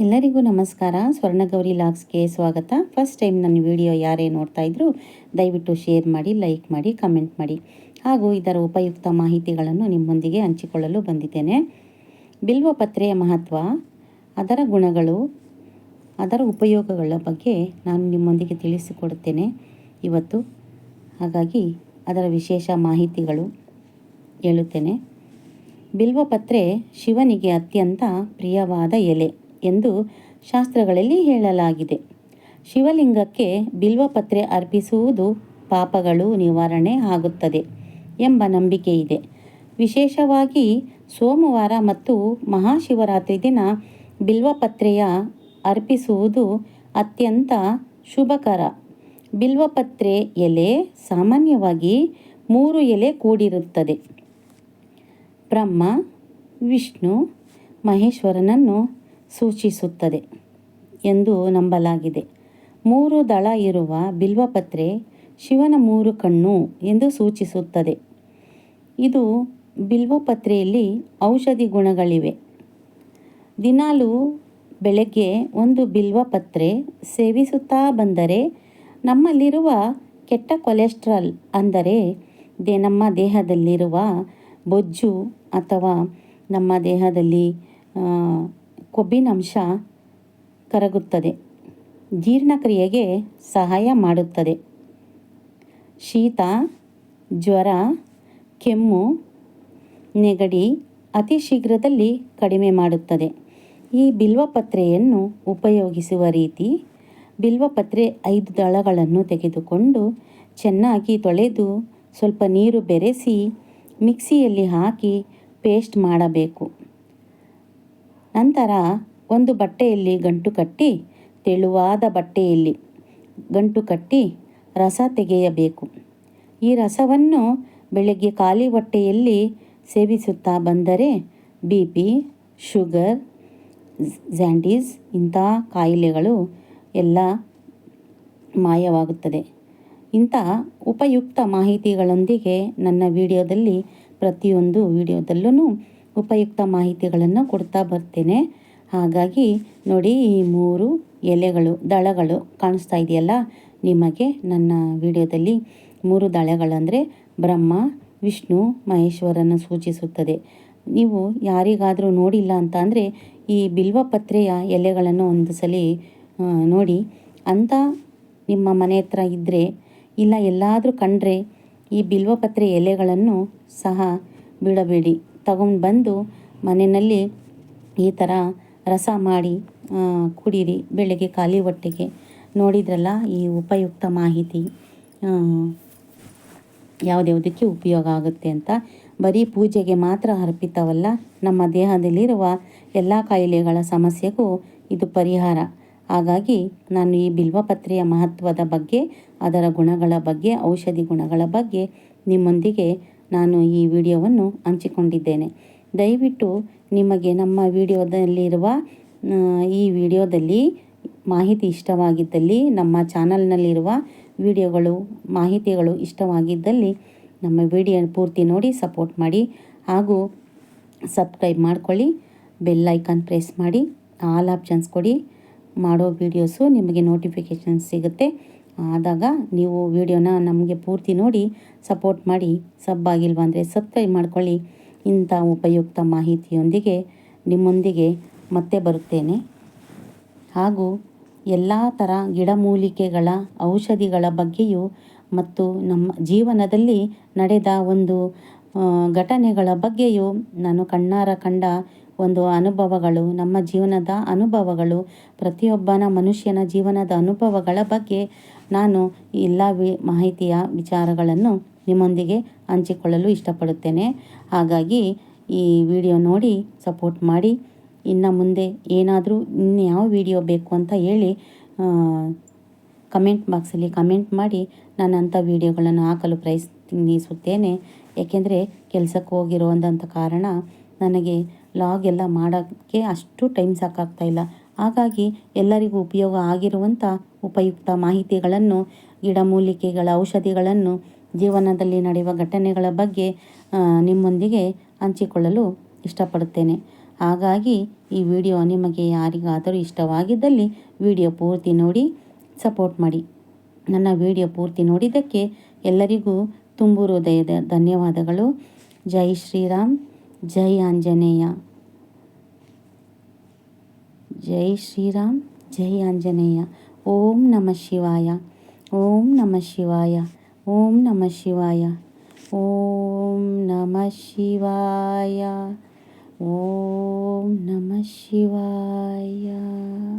ಎಲ್ಲರಿಗೂ ನಮಸ್ಕಾರ. ಸ್ವರ್ಣಗೌರಿ ಲಾಗ್ಸ್ಗೆ ಸ್ವಾಗತ. ಫಸ್ಟ್ ಟೈಮ್ ನನ್ನ ವಿಡಿಯೋ ಯಾರೇ ನೋಡ್ತಾ ಇದ್ರು ದಯವಿಟ್ಟು ಶೇರ್ ಮಾಡಿ, ಲೈಕ್ ಮಾಡಿ, ಕಮೆಂಟ್ ಮಾಡಿ. ಹಾಗೂ ಇದರ ಉಪಯುಕ್ತ ಮಾಹಿತಿಗಳನ್ನು ನಿಮ್ಮೊಂದಿಗೆ ಹಂಚಿಕೊಳ್ಳಲು ಬಂದಿದ್ದೇನೆ. ಬಿಲ್ವಪತ್ರೆಯ ಮಹತ್ವ, ಅದರ ಗುಣಗಳು, ಅದರ ಉಪಯೋಗಗಳ ಬಗ್ಗೆ ನಾನು ನಿಮ್ಮೊಂದಿಗೆ ತಿಳಿಸಿಕೊಡುತ್ತೇನೆ ಇವತ್ತು. ಹಾಗಾಗಿ ಅದರ ವಿಶೇಷ ಮಾಹಿತಿಗಳು ಹೇಳುತ್ತೇನೆ. ಬಿಲ್ವಪತ್ರೆ ಶಿವನಿಗೆ ಅತ್ಯಂತ ಪ್ರಿಯವಾದ ಎಲೆ. ಎಂದು ಶಾಸ್ತ್ರಗಳಲ್ಲಿ ಹೇಳಲಾಗಿದೆ. ಶಿವಲಿಂಗಕ್ಕೆ ಬಿಲ್ವಪತ್ರೆ ಅರ್ಪಿಸುವುದು ಪಾಪಗಳು ನಿವಾರಣೆ ಆಗುತ್ತದೆ ಎಂಬ ನಂಬಿಕೆ ಇದೆ. ವಿಶೇಷವಾಗಿ ಸೋಮವಾರ ಮತ್ತು ಮಹಾಶಿವರಾತ್ರಿ ದಿನ ಬಿಲ್ವಪತ್ರೆಯ ಅರ್ಪಿಸುವುದು ಅತ್ಯಂತ ಶುಭಕರ. ಬಿಲ್ವಪತ್ರೆ ಎಲೆ ಸಾಮಾನ್ಯವಾಗಿ ಮೂರು ಎಲೆ ಕೂಡಿರುತ್ತದೆ. ಬ್ರಹ್ಮ, ವಿಷ್ಣು, ಮಹೇಶ್ವರನನ್ನು ಸೂಚಿಸುತ್ತದೆ ಎಂದು ನಂಬಲಾಗಿದೆ. ಮೂರು ದಳ ಇರುವ ಬಿಲ್ವಪತ್ರೆ ಶಿವನ ಮೂರು ಕಣ್ಣು ಎಂದು ಸೂಚಿಸುತ್ತದೆ. ಇದು ಬಿಲ್ವಪತ್ರೆಯಲ್ಲಿ ಔಷಧಿ ಗುಣಗಳಿವೆ. ದಿನಾಲು ಬೆಳಗ್ಗೆ ಒಂದು ಬಿಲ್ವಪತ್ರೆ ಸೇವಿಸುತ್ತಾ ಬಂದರೆ ನಮ್ಮಲ್ಲಿರುವ ಕೆಟ್ಟ ಕೊಲೆಸ್ಟ್ರಾಲ್ ಅಂದರೆ ದೇ ನಮ್ಮ ದೇಹದಲ್ಲಿರುವ ಬೊಜ್ಜು ಅಥವಾ ನಮ್ಮ ದೇಹದಲ್ಲಿ ಕೊಬ್ಬಿನಂಶ ಕರಗುತ್ತದೆ. ಜೀರ್ಣಕ್ರಿಯೆಗೆ ಸಹಾಯ ಮಾಡುತ್ತದೆ. ಶೀತ, ಜ್ವರ, ಕೆಮ್ಮು, ನೆಗಡಿ ಅತಿ ಶೀಘ್ರದಲ್ಲಿ ಕಡಿಮೆ ಮಾಡುತ್ತದೆ. ಈ ಬಿಲ್ವಪತ್ರೆಯನ್ನು ಉಪಯೋಗಿಸುವ ರೀತಿ ಬಿಲ್ವಪತ್ರೆ ಐದು ದಳಗಳನ್ನು ತೆಗೆದುಕೊಂಡು ಚೆನ್ನಾಗಿ ತೊಳೆದು ಸ್ವಲ್ಪ ನೀರು ಬೆರೆಸಿ ಮಿಕ್ಸಿಯಲ್ಲಿ ಹಾಕಿ ಪೇಸ್ಟ್ ಮಾಡಬೇಕು. ನಂತರ ಒಂದು ಬಟ್ಟೆಯಲ್ಲಿ ಗಂಟು ಕಟ್ಟಿ ತೆಳುವಾದ ಬಟ್ಟೆಯಲ್ಲಿ ಗಂಟು ಕಟ್ಟಿ ರಸ ತೆಗೆಯಬೇಕು. ಈ ರಸವನ್ನು ಬೆಳಗ್ಗೆ ಖಾಲಿ ಹೊಟ್ಟೆಯಲ್ಲಿ ಸೇವಿಸುತ್ತಾ ಬಂದರೆ ಬಿ ಪಿ, ಶುಗರ್, ಝ್ಯಾಂಡೀಸ್ ಇಂಥ ಕಾಯಿಲೆಗಳು ಎಲ್ಲ ಮಾಯವಾಗುತ್ತದೆ. ಇಂಥ ಉಪಯುಕ್ತ ಮಾಹಿತಿಗಳೊಂದಿಗೆ ನನ್ನ ವಿಡಿಯೋದಲ್ಲಿ ಪ್ರತಿಯೊಂದು ವಿಡಿಯೋದಲ್ಲೂ ಉಪಯುಕ್ತ ಮಾಹಿತಿಗಳನ್ನು ಕೊಡ್ತಾ ಬರ್ತೇನೆ. ಹಾಗಾಗಿ ನೋಡಿ ಈ ಮೂರು ಎಲೆಗಳು, ದಳಗಳು ಕಾಣಿಸ್ತಾ ಇದೆಯಲ್ಲ? ನಿಮಗೆ ನನ್ನ ವಿಡಿಯೋದಲ್ಲಿ ಮೂರು ದಳಗಳಂದರೆ ಬ್ರಹ್ಮ, ವಿಷ್ಣು ಮಹೇಶ್ವರನ್ನು ಸೂಚಿಸುತ್ತದೆ. ನೀವು ಯಾರಿಗಾದರೂ ನೋಡಿಲ್ಲ ಅಂತ ಅಂದರೆ ಈ ಬಿಲ್ವಪತ್ರೆಯ ಎಲೆಗಳನ್ನು ಒಂದು ಸಲ ನೋಡಿ. ಅಂತ ನಿಮ್ಮ ಮನೆ ಹತ್ರ ಇದ್ದರೆ ಇಲ್ಲ ಎಲ್ಲಾದರೂ ಕಂಡ್ರೆ ಈ ಬಿಲ್ವಪತ್ರೆ ಎಲೆಗಳನ್ನು ಸಹ ಬಿಡಬೇಡಿ. ತಗೊಂಡು ಬಂದು ಮನೆಯಲ್ಲಿ ಈ ಥರ ರಸ ಮಾಡಿ ಕುಡೀರಿ, ಬೆಳಗ್ಗೆ ಖಾಲಿ ಹೊಟ್ಟೆಗೆ ನೋಡಿದ್ರಲ್ಲ ಈ ಉಪಯುಕ್ತ ಮಾಹಿತಿ ಯಾವುದ್ಯಾವುದಕ್ಕೆ ಉಪಯೋಗ ಆಗುತ್ತೆ ಅಂತ. ಬರೀ ಪೂಜೆಗೆ ಮಾತ್ರ ಅರ್ಪಿತವಲ್ಲ, ನಮ್ಮ ದೇಹದಲ್ಲಿರುವ ಎಲ್ಲ ಕಾಯಿಲೆಗಳ ಸಮಸ್ಯೆಗೂ ಇದು ಪರಿಹಾರ. ಹಾಗಾಗಿ ನಾನು ಈ ಬಿಲ್ವಪತ್ರೆಯ ಮಹತ್ವದ ಬಗ್ಗೆ, ಅದರ ಗುಣಗಳ ಬಗ್ಗೆ, ಔಷಧಿ ಗುಣಗಳ ಬಗ್ಗೆ ನಿಮ್ಮೊಂದಿಗೆ ನಾನು ಈ ವಿಡಿಯೋವನ್ನು ಹಂಚಿಕೊಂಡಿದ್ದೇನೆ. ದಯವಿಟ್ಟು ನಿಮಗೆ ನಮ್ಮ ವಿಡಿಯೋದಲ್ಲಿರುವ ಈ ವಿಡಿಯೋದಲ್ಲಿ ಮಾಹಿತಿ ಇಷ್ಟವಾಗಿದ್ದಲ್ಲಿ, ನಮ್ಮ ಚಾನಲ್ನಲ್ಲಿರುವ ವಿಡಿಯೋಗಳು, ಮಾಹಿತಿಗಳು ಇಷ್ಟವಾಗಿದ್ದಲ್ಲಿ ನಮ್ಮ ವಿಡಿಯೋ ಪೂರ್ತಿ ನೋಡಿ ಸಪೋರ್ಟ್ ಮಾಡಿ ಹಾಗೂ ಸಬ್ಸ್ಕ್ರೈಬ್ ಮಾಡ್ಕೊಳ್ಳಿ, ಬೆಲ್ ಐಕಾನ್ ಪ್ರೆಸ್ ಮಾಡಿ, ಆಲ್ ಆಪ್ಷನ್ಸ್ ಕೊಡಿ. ಮಾಡೋ ವಿಡಿಯೋಸು ನಿಮಗೆ ನೋಟಿಫಿಕೇಷನ್ ಸಿಗುತ್ತೆ. ಆದಾಗ ನೀವು ವಿಡಿಯೋನ ನಮಗೆ ಪೂರ್ತಿ ನೋಡಿ ಸಪೋರ್ಟ್ ಮಾಡಿ ಸಬ್ ಆಗಿಲ್ವ ಅಂದರೆ ಸಬ್ಸ್ಕ್ರೈಬ್ ಮಾಡ್ಕೊಳ್ಳಿ. ಇಂಥ ಉಪಯುಕ್ತ ಮಾಹಿತಿಯೊಂದಿಗೆ ನಿಮ್ಮೊಂದಿಗೆ ಮತ್ತೆ ಬರುತ್ತೇನೆ. ಹಾಗೂ ಎಲ್ಲ ಥರ ಗಿಡಮೂಲಿಕೆಗಳ ಔಷಧಿಗಳ ಬಗ್ಗೆಯೂ ಮತ್ತು ನಮ್ಮ ಜೀವನದಲ್ಲಿ ನಡೆದ ಒಂದು ಘಟನೆಗಳ ಬಗ್ಗೆಯೂ ನಾನು ಕಣ್ಣಾರ ಕಂಡ ಒಂದು ಅನುಭವಗಳು, ನಮ್ಮ ಜೀವನದ ಅನುಭವಗಳು, ಪ್ರತಿಯೊಬ್ಬನ ಮನುಷ್ಯನ ಜೀವನದ ಅನುಭವಗಳ ಬಗ್ಗೆ ನಾನು ಎಲ್ಲ ವಿ ಮಾಹಿತಿಯ ವಿಚಾರಗಳನ್ನು ನಿಮ್ಮೊಂದಿಗೆ ಹಂಚಿಕೊಳ್ಳಲು ಇಷ್ಟಪಡುತ್ತೇನೆ. ಹಾಗಾಗಿ ಈ ವಿಡಿಯೋ ನೋಡಿ, ಸಪೋರ್ಟ್ ಮಾಡಿ. ಇನ್ನು ಮುಂದೆ ಏನಾದರೂ ಇನ್ಯಾವ ಯಾವ ವಿಡಿಯೋ ಬೇಕು ಅಂತ ಹೇಳಿ ಕಮೆಂಟ್ ಬಾಕ್ಸಲ್ಲಿ ಕಮೆಂಟ್ ಮಾಡಿ ನಾನು ಅಂಥ ವಿಡಿಯೋಗಳನ್ನು ಹಾಕಲು ಪ್ರಯತ್ನಿಸುತ್ತೇನೆ. ಏಕೆಂದರೆ ಕೆಲಸಕ್ಕೆ ಹೋಗಿರುವಂಥ ಕಾರಣ ನನಗೆ ಲಾಗ್ ಎಲ್ಲ ಮಾಡೋಕ್ಕೆ ಅಷ್ಟು ಟೈಮ್ ಸಾಕಾಗ್ತಾಯಿಲ್ಲ ಹಾಗಾಗಿ ಎಲ್ಲರಿಗೂ ಉಪಯೋಗ ಆಗಿರುವಂಥ ಉಪಯುಕ್ತ ಮಾಹಿತಿಗಳನ್ನು, ಗಿಡಮೂಲಿಕೆಗಳ, ಔಷಧಿಗಳನ್ನು ಜೀವನದಲ್ಲಿ ನಡೆಯುವ ಘಟನೆಗಳ ಬಗ್ಗೆ ನಿಮ್ಮೊಂದಿಗೆ ಹಂಚಿಕೊಳ್ಳಲು ಇಷ್ಟಪಡುತ್ತೇನೆ. ಹಾಗಾಗಿ ಈ ವಿಡಿಯೋ ನಿಮಗೆ ಯಾರಿಗಾದರೂ ಇಷ್ಟವಾಗಿದ್ದಲ್ಲಿ ವಿಡಿಯೋ ಪೂರ್ತಿ ನೋಡಿ, ಸಪೋರ್ಟ್ ಮಾಡಿ. ನನ್ನ ವಿಡಿಯೋ ಪೂರ್ತಿ ನೋಡಿದ್ದಕ್ಕೆ ಎಲ್ಲರಿಗೂ ತುಂಬು ಹೃದಯದ ಧನ್ಯವಾದಗಳು. ಜೈ ಶ್ರೀರಾಮ್. जय आंजनेया। जय श्रीराम, जय आंजनेय। ओम नमः शिवाय, ओम नमः शिवाय, ओम नमः शिवाय, ओम नमः शिवाय, ओम नमः शिवाय।